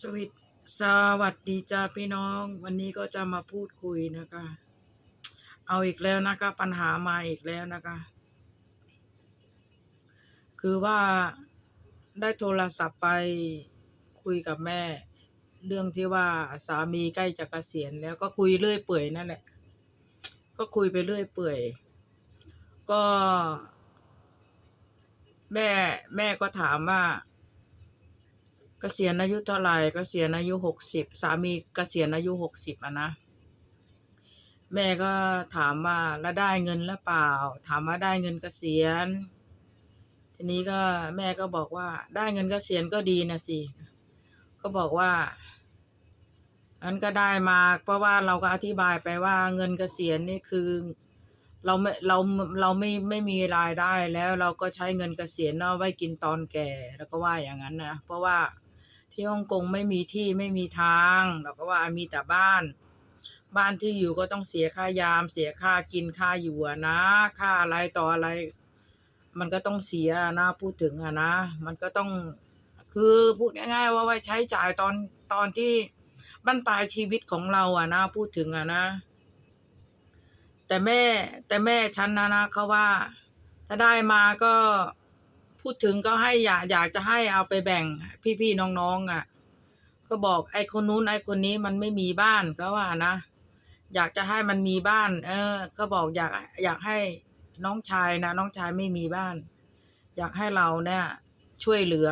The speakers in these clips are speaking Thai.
สวัสดีสวัสดีจ้าพี่น้อง วันนี้ก็จะมาพูดคุยนะคะ เอาอีกแล้วนะคะ ปัญหามาอีกแล้วนะคะ คือว่าได้โทรศัพท์ไปคุยกับแม่ เรื่องที่ว่าสามีใกล้จะเกษียณแล้วก็คุยเรื่อยเปื่อยนั่นแหละ ก็คุยไปเรื่อยเปื่อย ก็ แม่แม่ก็ถามว่า เกษียณอายุเท่าไหร่เกษียณอายุหกสิบสามีเกษียณอายุหกสิบอะนะแม่ก็ถามว่าแล้วได้เงินหรือเปล่า ถามว่าได้เงินเกษียณ ทีนี้ก็แม่ก็บอกว่า ได้เงินเกษียณก็ดีนะสิก็บอกว่าอันก็ได้มาเพราะว่าเราก็อธิบายไปว่าเงินเกษียณนี่คือ เราไม่เราเราไม่ไม่มีรายได้แล้วเราก็ใช้เงินเกษียณเอาไว้กินตอนแก่แล้วก็ว่าอย่างนั้นนะเพราะว่า ที่ฮ่องกงไม่มีที่ไม่มีทางเราก็ว่ามีแต่บ้าน บ้านที่อยู่ก็ต้องเสียค่ายาม เสียค่ากินค่าอยู่นะ ค่าอะไรต่ออะไร มันก็ต้องเสียนะพูดถึงอะนะ มันก็ต้องคือพูดง่ายๆว่าไว้ใช้จ่ายตอนตอนที่บั้นปลายชีวิตของเราอะนะ พูดถึงอะนะ แต่แม่แต่แม่ฉันนะนะเขาว่า ถ้าได้มาก็ พูดถึงก็ให้อยากอยากจะให้เอาไปแบ่งพี่ๆน้องๆอะ ก็บอกไอ้คนนู้นไอ้คนนี้มันไม่มีบ้านก็ว่านะอยากจะให้มันมีบ้าน เออ ก็บอกอยากอยากให้น้องชายนะน้องชายไม่มีบ้าน อยากให้เราเนี่ย ช่วยเหลือ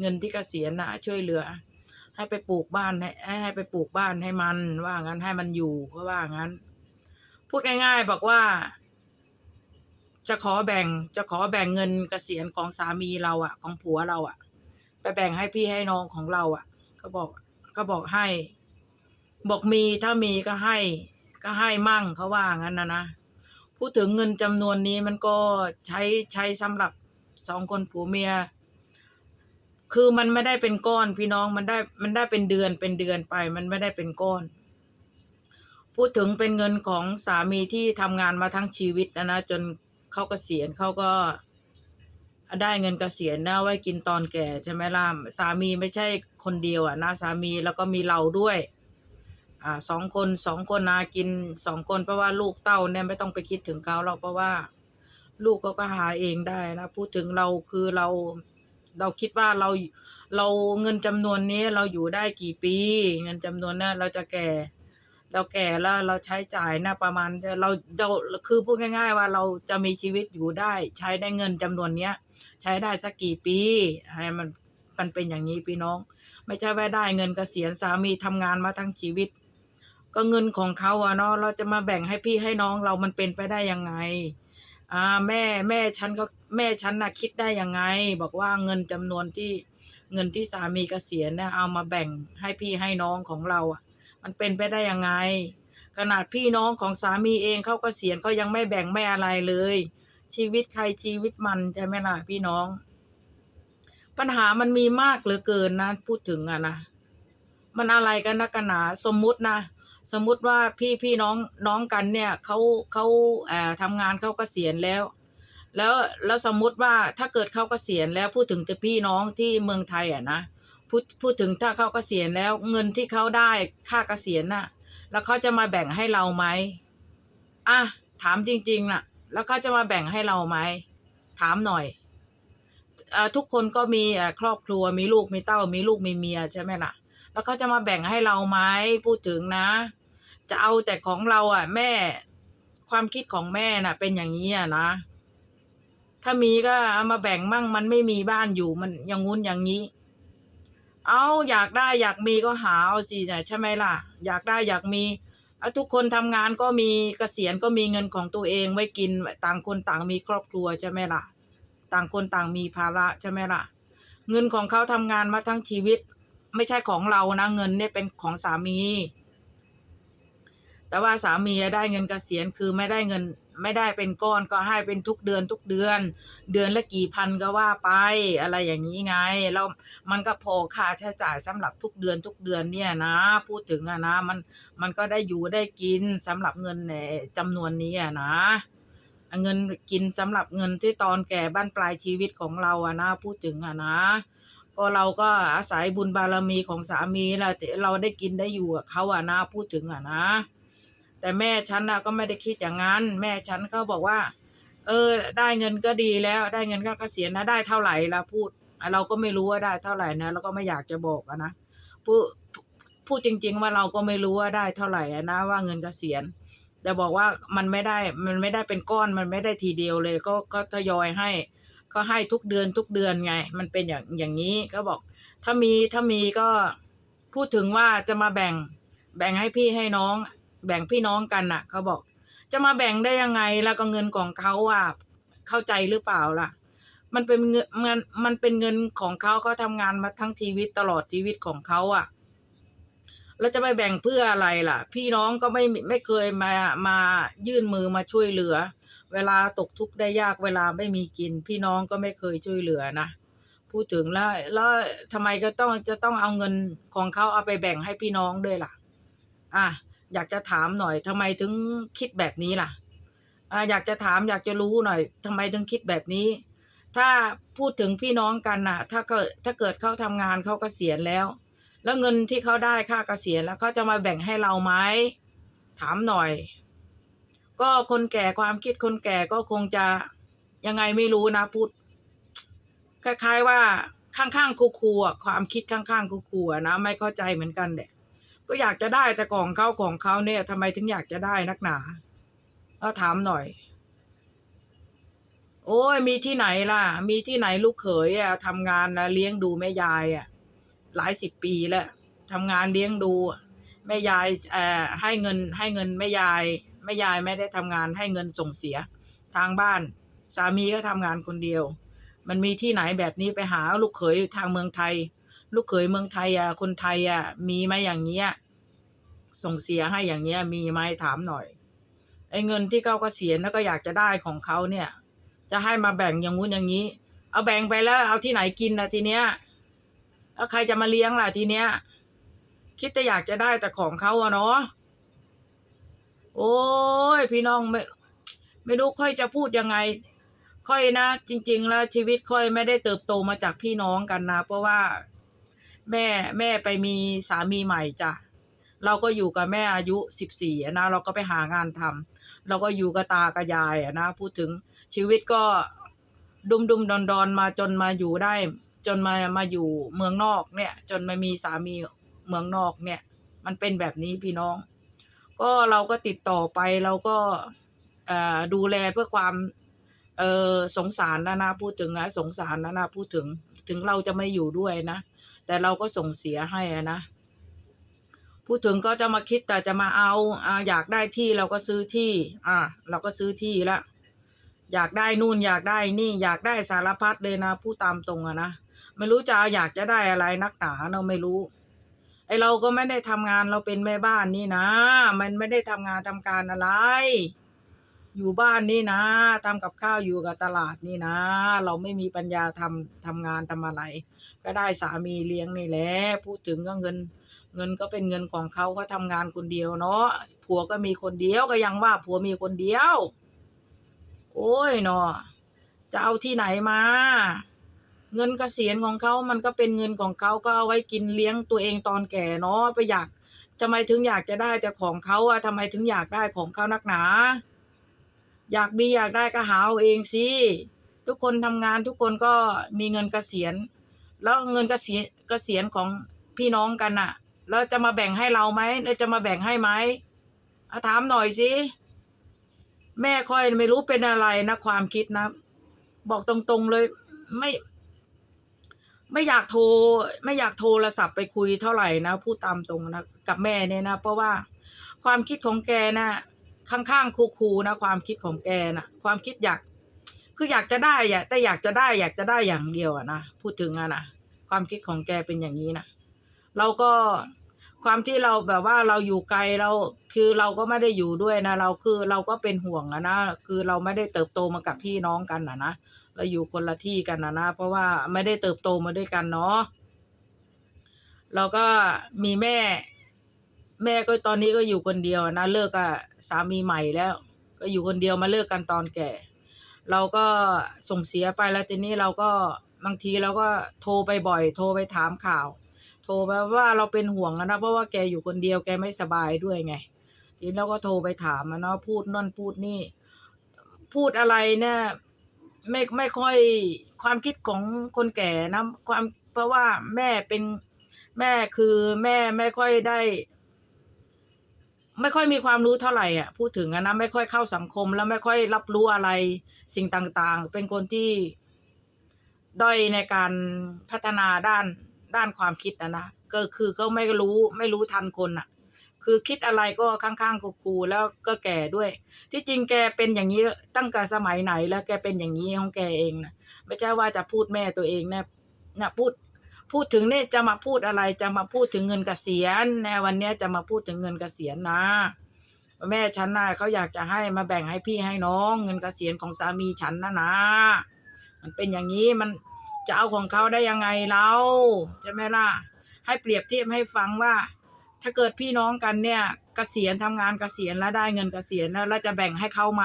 เงินที่เกษียณนะช่วยเหลือ ให้ไปปลูกบ้านให้ให้ให้ไปปลูกบ้านให้มัน ว่างั้นให้มันอยู่ก็ว่างั้น พูดง่ายๆบอกว่า จะขอแบ่งจะขอแบ่งเงินเกษียณของสามีเราอะของผัวเราอะไปแบ่งให้พี่ให้น้องของเราอะก็บอกก็บอกให้ บอกมีถ้ามีก็ให้ ก็ให้มั่งเขาว่างั้นนะนะพูดถึงเงินจำนวนนี้มันก็ใช้ใช้สำหรับสองคนผัวเมีย คือมันไม่ได้เป็นก้อนพี่น้องมันได้มันได้เป็นเดือนเป็นเดือนไป มันไม่ได้เป็นก้อน พูดถึงเป็นเงินของสามีที่ทำงานมาทั้งชีวิตนะนะจน เขาเกษียณเขาก็ได้เงินเกษียณนะไว้กินตอนแก่ใช่ไหมล่ะสามีไม่ใช่คนเดียวอะนะสามีแล้วก็มีเราด้วย อ่าสองคนสองคนนากินสองคนเพราะว่าลูกเต้าเนี่ยไม่ต้องไปคิดถึงเขาหรอกเพราะว่า ลูกเขาก็หาเองได้นะพูดถึงเราคือเราเราคิดว่าเราเราเงินจำนวนนี้เราอยู่ได้กี่ปี เงินจำนวนนั้นเราจะแก่ เราแก่แล้วเราใช้จ่ายนะประมาณเราเราคือพูดง่ายๆว่าเราจะมีชีวิตอยู่ได้ ใช้ได้เงินจำนวนเนี้ย ใช้ได้สักกี่ปีให้มันมันเป็นอย่างนี้พี่น้อง ไม่ใช่ว่าได้เงินเกษียณสามีทำงานมาทั้งชีวิต ก็เงินของเขาอะเนาะเราจะมาแบ่งให้พี่ให้น้องเรามันเป็นไปได้ยังไงอ่าแม่แม่ฉันก็แม่ฉันน่ะคิดได้ยังไง บอกว่าเงินจำนวนที่เงินที่สามีเกษียณเนี่ยเอามาแบ่งให้พี่ให้น้องของเราอะ มันเป็นไปได้ยังไง ขนาดพี่น้องของสามีเองเขาก็เสียณเขายังไม่แบ่งไม่อะไรเลย ชีวิตใครชีวิตมันใช่ไหมล่ะพี่น้อง ปัญหามันมีมากเหลือเกินนะ พูดถึงอะนะมันอะไรกันนะกันหนาสมมุตินะสมมุติว่าพี่พี่น้องน้องกันเนี่ยเขาเขาเอ่อทำงานเขาก็เสียณแล้ว แล้วแล้วสมมุติว่าถ้าเกิดเขาก็เสียณแล้วพูดถึงแต่พี่น้องที่เมืองไทยอะนะ พูดพูดถึงถ้าเขาเกษียณแล้ว เงินที่เขาได้ค่าเกษียณน่ะ แล้วเขาจะมาแบ่งให้เราไหมอะถามจริงๆน่ะ แล้วเขาจะมาแบ่งให้เราไหมถามหน่อยเอ่อทุกคนก็มีครอบครัวมีลูกมีเต้า มีลูกมีเมียใช่ไหมล่ะ แล้วเขาจะมาแบ่งให้เราไหมพูดถึงนะ จะเอาแต่ของเราอะ แม่ ความคิดของแม่น่ะ เป็นอย่างนี้อะนะถ้ามีก็เอามาแบ่งมั่งมันไม่มีบ้านอยู่มันอย่างงู้นอย่างนี้ เอาอยากได้อยากมีก็หาเอาสิใช่ไหมล่ะ อยากได้อยากมีทุกคนทำงานก็มีเกษียณก็มีเงินของตัวเองไว้กินต่างคนต่างมีครอบครัวใช่ไหมล่ะ ต่างคนต่างมีภาระใช่ไหมล่ะ เงินของเขาทำงานมาทั้งชีวิต ไม่ใช่ของเรานะเงินเนี่ยเป็นของสามี แต่ว่าสามีได้เงินเกษียณคือไม่ได้เงิน ไม่ได้เป็นก้อนก็ให้เป็นทุกเดือนทุกเดือน เดือนละกี่พันก็ว่าไป อะไรอย่างนี้ไงแล้วมันก็พอค่าใช้จ่ายสำหรับทุกเดือนทุกเดือนเนี่ยนะ พูดถึงอะนะมันมันก็ได้อยู่ได้กินสำหรับเงินในจำนวนนี้อะนะเงินกินสำหรับเงินที่ตอนแก่บ้านปลายชีวิตของเราอะนะ พูดถึงอะนะ ก็เราก็อาศัยบุญบารมีของสามีแหละที่เราได้กินได้อยู่กับเขาอะนะ พูดถึงอะนะ แต่แม่ฉันนะก็ไม่ได้คิดอย่างนั้น แม่ฉันก็บอกว่า เออ ได้เงินก็ดีแล้ว ได้เงินก็เกษียณนะได้เท่าไหร่ละพูด เราก็ไม่รู้ว่าได้เท่าไหร่นะเราก็ไม่อยากจะบอกนะพูดพูดจริง ๆ ว่าเราก็ไม่รู้ว่าได้เท่าไหร่นะว่าเงินเกษียณแต่บอกว่ามันไม่ได้มันไม่ได้เป็นก้อนมันไม่ได้ทีเดียวเลย ก็ก็ทยอยให้ก็ให้ทุกเดือนทุกเดือนไง มันเป็นอย่างอย่างนี้ก็บอก ถ้ามีถ้ามีก็พูดถึงว่าจะมาแบ่งแบ่งให้พี่ให้น้อง แบ่งพี่น้องกันน่ะ เขาบอก จะมาแบ่งได้ยังไงแล้วก็เงินของเขาอะเข้าใจหรือเปล่าล่ะ มันเป็นเงินมันมันเป็นเงินของเขาเขาทำงานมาทั้งชีวิตตลอดชีวิตของเขาอะแล้วจะไปแบ่งเพื่ออะไรล่ะ พี่น้องก็ไม่ไม่เคยมามายื่นมือมาช่วยเหลือ เวลาตกทุกข์ได้ยากเวลาไม่มีกิน พี่น้องก็ไม่เคยช่วยเหลือนะพูดถึงแล้วแล้วทำไมก็ต้องจะต้องเอาเงินของเขาเอาไปแบ่งให้พี่น้องด้วยล่ะ อะ อยากจะถามหน่อยทำไมถึงคิดแบบนี้ล่ะอยากจะถามอยากจะรู้หน่อยทำไมถึงคิดแบบนี้ ถ้าพูดถึงพี่น้องกันน่ะ ถ้าเกิดถ้าเกิดเขาทำงานเขาเกษียณแล้ว แล้วเงินที่เขาได้ค่าเกษียณแล้วเขาจะมาแบ่งให้เราไหมถามหน่อย ก็คนแก่ความคิดคนแก่ก็คงจะยังไงไม่รู้นะพูดคล้ายๆว่าข้างๆคูๆอะความคิดข้างๆคูๆอะนะไม่เข้าใจเหมือนกันแหละ ก็อยากจะได้แต่ของเขาของเขาเนี่ยทำไมถึงอยากจะได้นักหนาก็ถามหน่อย โอ้ยมีที่ไหนล่ะ มีที่ไหนลูกเขยอะทำงานนะเลี้ยงดูแม่ยายอะหลายสิบปีแล้วทำงานเลี้ยงดูแม่ยายเอ่อให้เงินให้เงินแม่ยายแม่ยายไม่ได้ทำงานให้เงินส่งเสีย ทางบ้าน สามีก็ทำงานคนเดียว มันมีที่ไหนแบบนี้ไปหาลูกเขยทางเมืองไทย ลูกเขยเมืองไทยอะคนไทยอะมีไหมอย่างเงี้ยส่งเสียให้อย่างเงี้ยมีไหมถามหน่อยไอ้เงินที่เขาเกษียณแล้วก็อยากจะได้ของเขาเนี่ย จะให้มาแบ่งอย่างงู้นอย่างนี้ เอาแบ่งไปแล้วเอาที่ไหนกินนะทีเนี้ยแล้วใครจะมาเลี้ยงล่ะทีเนี้ย คิดจะอยากจะได้แต่ของเขาอะเนาะโอ้ยพี่น้องไม่ไม่รู้ค่อยจะพูดยังไง ค่อยนะ จริง ๆ แล้วชีวิตค่อยไม่ได้เติบโตมาจากพี่น้องกันนะ เพราะว่า แม่แม่ไปมีสามีใหม่จ้ะเราก็อยู่กับแม่อายุสิบสี่นะเราก็ไปหางานทำเราก็อยู่กับตากับยายนะพูดถึงชีวิตก็ดุมดุมดอนดอนมาจนมาอยู่ได้ จนมามาอยู่เมืองนอกเนี่ย จนมามีสามีเมืองนอกเนี่ย มันเป็นแบบนี้พี่น้อง ก็เราก็ติดต่อไปเราก็อ่อดูแลเพื่อความเออสงสารนะนะพูดถึงนะสงสารนะนะพูดถึงถึงเราจะไม่อยู่ด้วยนะ แต่เราก็ส่งเสียให้อะนะพูดถึงก็จะมาคิดแต่จะมาเอาอ่าอยากได้ที่เราก็ซื้อที่ อ่า เราก็ซื้อที่ละอยากได้นู่นอยากได้นี่อยากได้สารพัดเลยนะพูดตามตรงอะนะไม่รู้จะเอาอยากจะได้อะไรนักหนาเราไม่รู้ไอเราก็ไม่ได้ทำงานเราเป็นแม่บ้านนี่นะ มันไม่ได้ทำงานทำการอะไร อยู่บ้านนี่นะทำกับข้าวอยู่กับตลาดนี่นะ เราไม่มีปัญญาทำทำงานทำอะไร ก็ได้สามีเลี้ยงนี่แหละพูดถึงก็เงิน เงินก็เป็นเงินของเขาเขาทำงานคนเดียวเนาะผัวก็มีคนเดียวก็ยังว่าผัวมีคนเดียว โอ้ยเนาะจะเอาที่ไหนมา เงินเกษียณของเขามันก็เป็นเงินของเขาก็เอาไว้กินเลี้ยงตัวเองตอนแก่เนาะไปอยากทำไมถึงอยากจะได้แต่ของเขาอะทำไมถึงอยากได้ของเขานักหนา อยากมีอยากได้ก็หาเอาเองสิทุกคนทำงานทุกคนก็มีเงินเกษียณ แล้วเงินเกษียณเกษียณของพี่น้องกันน่ะแล้วจะมาแบ่งให้เราไหมแล้วจะมาแบ่งให้ไหมอถามหน่อยสิแม่ค่อยไม่รู้เป็นอะไรนะความคิดนะ บอกตรงๆเลย ไม่ ไม่อยากโทร ไม่อยากโทรศัพท์ไปคุยเท่าไหร่นะพูดตามตรงนะกับแม่เนี่ยนะ เพราะว่าความคิดของแกน่ะ ข้างๆครูๆนะความคิดของแกนะความคิดอยากคืออยากจะได้อะแต่อยากจะได้อยากจะได้อย่างเดียวอะนะพูดถึงอะนะความคิดของแกเป็นอย่างนี้นะเราก็ความที่เราแบบว่าเราอยู่ไกลเราคือเราก็ไม่ได้อยู่ด้วยนะเราคือเราก็เป็นห่วงอะนะคือเราไม่ได้เติบโตมากับพี่น้องกันอะนะเราอยู่คนละที่กันนะนะ เพราะว่าไม่ได้เติบโตมาด้วยกันเนาะเราก็มีแม่ แม่ก็ตอนนี้ก็อยู่คนเดียวนะเลิกกับสามีใหม่แล้ว ก็อยู่คนเดียวมาเลิกกันตอนแก่ เราก็ส่งเสียไปแล้วทีนี้เราก็บางทีเราก็โทรไปบ่อย โทรไปถามข่าว โทรไปว่าเราเป็นห่วงนะเพราะว่าแกอยู่คนเดียวแกไม่สบายด้วยไง ทีนี้เราก็โทรไปถามอะเนาะพูดนั่นพูดนี่ พูดอะไรเนี่ยไม่ไม่ค่อยความคิดของคนแก่นะความเพราะว่าแม่เป็นแม่คือแม่ไม่ค่อยได้ ไม่ค่อยมีความรู้เท่าไหร่อะพูดถึงอนะไม่ค่อยเข้าสังคม แล้วไม่ค่อยรับรู้อะไรสิ่งต่างๆ เป็นคนที่ด้อยในการพัฒนาด้านด้านความคิดนะนะก็คือเขาไม่รู้ไม่รู้ทันคนอะ คือคิดอะไรก็ข้างๆคูแล้วก็แก่ด้วย ที่จริงแกเป็นอย่างนี้ตั้งแต่สมัยไหนแล้วแกเป็นอย่างนี้ของแกเองนะไม่ใช่ว่าจะพูดแม่ตัวเองนะนะพูด พูดถึงเนี่ยจะมาพูดอะไรจะมาพูดถึงเงินเกษียณในวันเนี้ยจะมาพูดถึงเงินเกษียณนะแม่ฉันน่ะเขาอยากจะให้มาแบ่งให้พี่ให้น้อง เงินเกษียณของสามีฉันนะนะ มันเป็นอย่างนี้มันจะเอาของเขาได้ยังไงเราใช่ไหมล่ะ ให้เปรียบเทียบให้ฟังว่า ถ้าเกิดพี่น้องกันเนี่ยเกษียณทำงานเกษียณแล้วได้เงินเกษียณแล้วแล้วจะแบ่งให้เขาไหม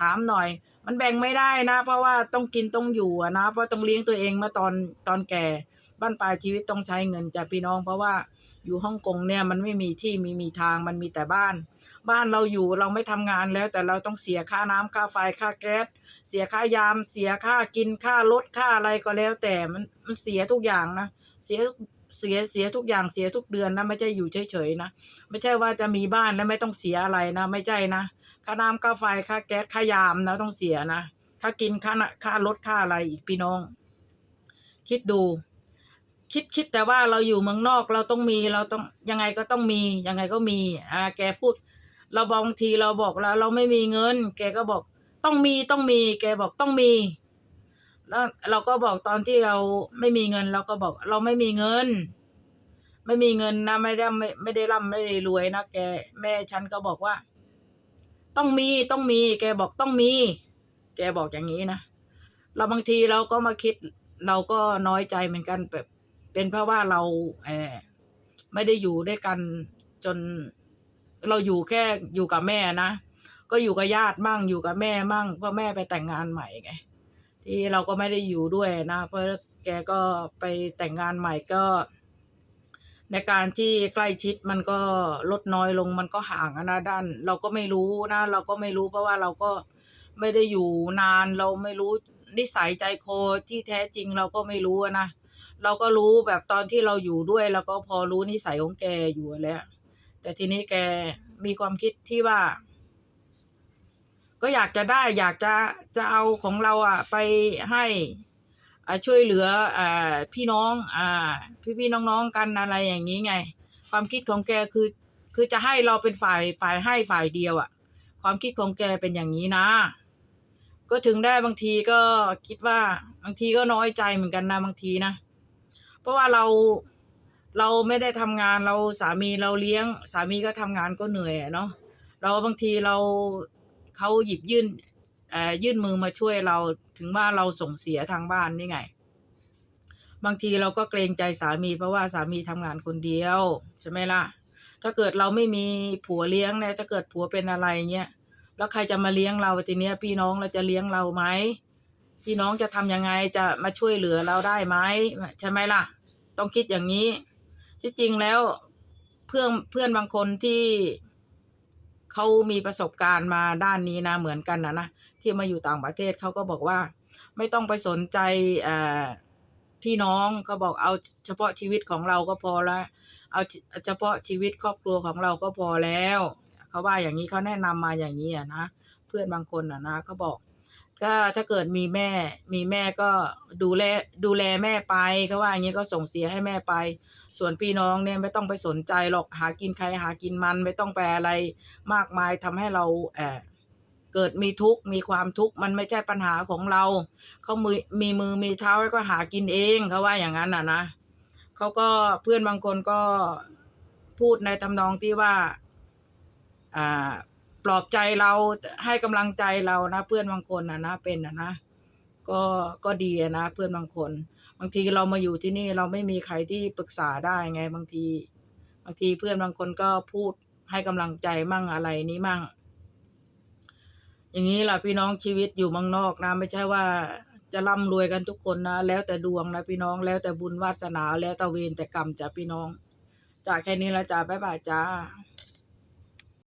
ถามหน่อย มันแบ่งไม่ได้นะ เพราะว่าต้องกินต้องอยู่นะ เพราะต้องเลี้ยงตัวเองมื่อตอนตอนแก่บ้านปลายชีวิตต้องใช้เงินจากพี่น้อง เพราะว่าอยู่ฮ่องกงเนี่ยมันไม่มีที่มีมีทางมันมีแต่บ้าน บ้านเราอยู่เราไม่ทำงานแล้ว แต่เราต้องเสียค่าน้ำค่าไฟค่าแก๊สเสียค่ายาม เสียค่ากินค่ารถค่าอะไรก็แล้ว แต่มันมันเสียทุกอย่างนะเสีย เสียเสียทุกอย่างเสียทุกเดือนนะไม่ใช่อยู่เฉยๆนะไม่ใช่ว่าจะมีบ้านแล้วไม่ต้องเสียอะไรนะ ไม่ใช่นะค่าน้ำค่าไฟค่าแก๊สค่ายามนะต้องเสียนะค่ากินค่านะค่ารถค่าอะไรอีกพี่น้อง คิดดู คิดคิดแต่ว่าเราอยู่เมืองนอกเราต้องมีเราต้องยังไงก็ต้องมียังไงก็มี อ่า แกพูด เราบางทีเราบอกแล้ว เราไม่มีเงิน แกก็บอกต้องมีต้องมี แกบอกต้องมี แล้วเราก็บอกตอนที่เราไม่มีเงิน เราก็บอกเราไม่มีเงิน ไม่มีเงินนะไม่ได้ไม่ไม่ได้ร่ำไม่ได้รวยนะแกแม่ฉันก็บอกว่า ต้องมีต้องมี แกบอกต้องมี แกบอกอย่างนี้นะเราบางทีเราก็มาคิด เราก็น้อยใจเหมือนกันแบบเป็นเพราะว่าเราเออไม่ได้อยู่ด้วยกันจน เราอยู่แค่อยู่กับแม่นะก็อยู่กับญาติมั่งอยู่กับแม่มั่งเพราะแม่ไปแต่งงานใหม่ไง ที่เราก็ไม่ได้อยู่ด้วยนะ เพราะแกก็ไปแต่งงานใหม่ก็ ในการที่ใกล้ชิดมันก็ลดน้อยลงมันก็ห่างนะด้าน เราก็ไม่รู้นะ เราก็ไม่รู้เพราะว่าเราก็ไม่ได้อยู่นานเราไม่รู้นิสัยใจคอที่แท้จริงเราก็ไม่รู้นะเราก็รู้แบบตอนที่เราอยู่ด้วยเราก็พอรู้นิสัยของแกอยู่แล้วแต่ทีนี้แกมีความคิดที่ว่า ก็อยากจะได้อยากจะจะเอาของเราอะไปให้ช่วยเหลืออพี่น้องอพี่พี่น้องๆกันอะไรอย่างนี้ไง ความคิดของแกคือคือจะให้เราเป็นฝ่ายฝ่ายให้ฝ่ายเดียวอะ ความคิดของแกเป็นอย่างนี้นะ ก็ถึงได้บางทีก็คิดว่าบางทีก็น้อยใจเหมือนกันนะบางทีนะ เพราะว่าเราเราไม่ได้ทำงานเราสามีเราเลี้ยง สามีก็ทำงานก็เหนื่อยเนาะเราบางทีเรา เขาหยิบยื่นเอ่อยื่นมือมาช่วยเราถึงว่าเราส่งเสียทางบ้านนี่ไง บางทีเราก็เกรงใจสามีเพราะว่าสามีทำงานคนเดียวใช่ไหมล่ะ ถ้าเกิดเราไม่มีผัวเลี้ยงเนี่ยถ้าเกิดผัวเป็นอะไรเงี้ยแล้วใครจะมาเลี้ยงเราทีเนี้ย พี่น้องเราจะเลี้ยงเราไหมพี่น้องจะทำยังไงจะมาช่วยเหลือเราได้ไหมใช่ไหมล่ะ ต้องคิดอย่างนี้ ที่จริงแล้วเพื่อนเพื่อนบางคนที่ เขามีประสบการณ์มาด้านนี้นะเหมือนกันนะนะที่มาอยู่ต่างประเทศเขาก็บอกว่า ไม่ต้องไปสนใจพี่น้องเขาบอกเอาเฉพาะชีวิตของเราก็พอละเอาเฉพาะชีวิตครอบครัวของเราก็พอแล้ว เขาว่าอย่างนี้เขาแนะนำมาอย่างนี้อะนะ พื่อนบางคนอะนะเขาบอกก็ถ้าเกิดมีแม่ มีแม่ก็ดูแลดูแลแม่ไปเขาว่าอย่างนี้ก็ส่งเสียให้แม่ไป ส่วนพี่น้องเนี่ยไม่ต้องไปสนใจหรอกหากินใครหากินมันไม่ต้องไปอะไรมากมายทำให้เราเออเกิดมีทุกข์มีความทุกข์มันไม่ใช่ปัญหาของเราเขามือมีมือมีเท้าก็หากินเองเขาว่าอย่างนั้นอะนะเขาก็เพื่อนบางคนก็พูดในทำนองที่ว่า อ่า ปลอบใจเราให้กำลังใจเรานะ เพื่อนบางคนนะนะเป็นนะนะก็ก็ดีนะ เพื่อนบางคน บางทีเรามาอยู่ที่นี่เราไม่มีใครที่ปรึกษาได้ไง บางที บางทีเพื่อนบางคนก็พูดให้กำลังใจมั่งอะไรนี้มั่ง อย่างนี้ล่ะพี่น้องชีวิตอยู่มืองนอกนะ ไม่ใช่ว่าจะร่ำรวยกันทุกคนนะ แล้วแต่ดวงนะพี่น้องแล้วแต่บุญวาสนาแล้วแต่เวรแต่กรรมจ้ะพี่น้องจ้าแค่นี้ละจ้าบ๊ายบายจ้า